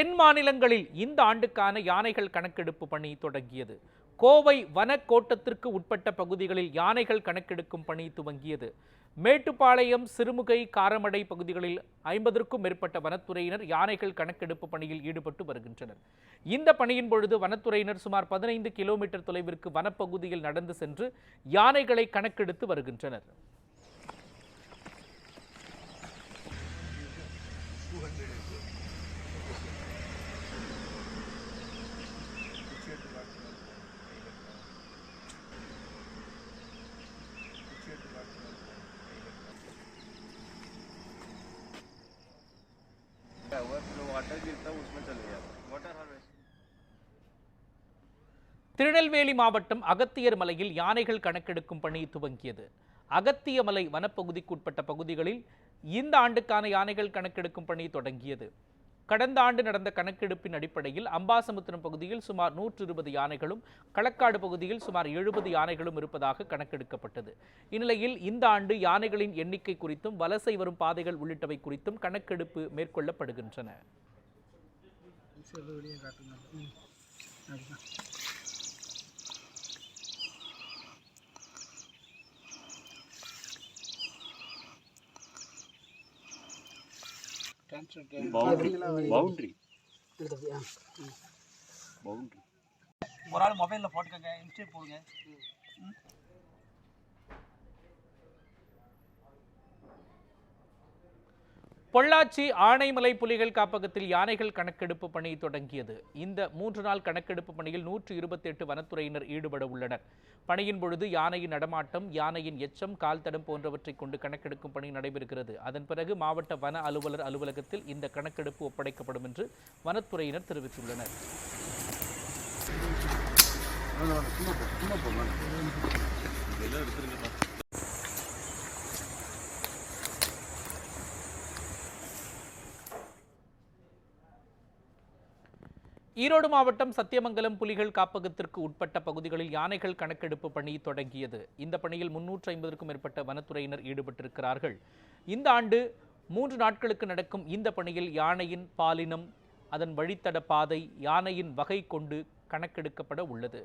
தென் மாநிலங்களில் இந்த ஆண்டுக்கான யானைகள் கணக்கெடுப்பு பணி தொடங்கியது. கோவை வனக்கோட்டத்திற்கு உட்பட்ட பகுதிகளில் யானைகள் கணக்கெடுக்கும் பணி துவங்கியது. மேட்டுப்பாளையம் சிறுமுகை காரமடை பகுதிகளில் ஐம்பதற்கும் மேற்பட்ட வனத்துறையினர் யானைகள் கணக்கெடுப்பு பணியில் ஈடுபட்டு வருகின்றனர். இந்த பணியின் பொழுது வனத்துறையினர் சுமார் பதினைந்து கிலோமீட்டர் தொலைவிற்கு வனப்பகுதியில் நடந்து சென்று யானைகளை கணக்கெடுத்து வருகின்றனர். गिरता है उसमें चले जाता वाटर हार्वेस्ट திருநெல்வேலி மாவட்டம் அகத்தியர் மலையில் யானைகள் கணக்கெடுக்கும் பணி துவங்கியது அகத்திய மலை வனப்பகுதிக்குட்பட்ட பகுதிகளில் இந்த ஆண்டுக்கான யானைகள் கணக்கெடுக்கும் பணி தொடங்கியது கடந்த ஆண்டு நடந்த கணக்கெடுப்பின் அடிப்படையில் அம்பாசமுத்திரம் பகுதியில் சுமார் நூற்று இருபது யானைகளும் களக்காடு பகுதியில் சுமார் எழுபது யானைகளும் இருப்பதாக கணக்கெடுக்கப்பட்டது இந்நிலையில் இந்த ஆண்டு யானைகளின் எண்ணிக்கை குறித்தும் வலசை வரும் பாதைகள் உள்ளிட்டவை குறித்தும் கணக்கெடுப்பு மேற்கொள்ளப்படுகின்றன செவ்வ வெளியே காட்டுங்க. அதுதான். பவுண்டரி பவுண்டரி ஒரு ஆள் மொபைலில் போட்டுக்கோங்க இன்ஸ்டே போடுங்க. பொள்ளாச்சி ஆனைமலை புலிகள் காப்பகத்தில் யானைகள் கணக்கெடுப்பு பணி தொடங்கியது. இந்த மூன்று நாள் கணக்கெடுப்பு பணியில் நூற்று இருபத்தி எட்டு வனத்துறையினர் ஈடுபட உள்ளனர். பணியின் பொழுது யானையின் நடமாட்டம் யானையின் எச்சம் கால் தடம் போன்றவற்றை கொண்டு கணக்கெடுக்கும் பணி நடைபெறுகிறது. அதன் பிறகு மாவட்ட வன அலுவலர் அலுவலகத்தில் இந்த கணக்கெடுப்பு ஒப்படைக்கப்படும் என்று வனத்துறையினர் தெரிவித்துள்ளனர். ஈரோடு மாவட்டம் சத்தியமங்கலம் புலிகள் காப்பகத்திற்கு உட்பட்ட பகுதிகளில் யானைகள் கணக்கெடுப்பு பணி தொடங்கியது. இந்த பணியில் முன்னூற்று ஐம்பதற்கும் மேற்பட்ட வனத்துறையினர் ஈடுபட்டிருக்கிறார்கள். இந்த ஆண்டு மூன்று நாட்களுக்கு நடக்கும் இந்த பணியில் யானையின் பாலினம் அதன் வழித்தட பாதை யானையின் வகை கொண்டு கணக்கெடுக்கப்பட உள்ளது.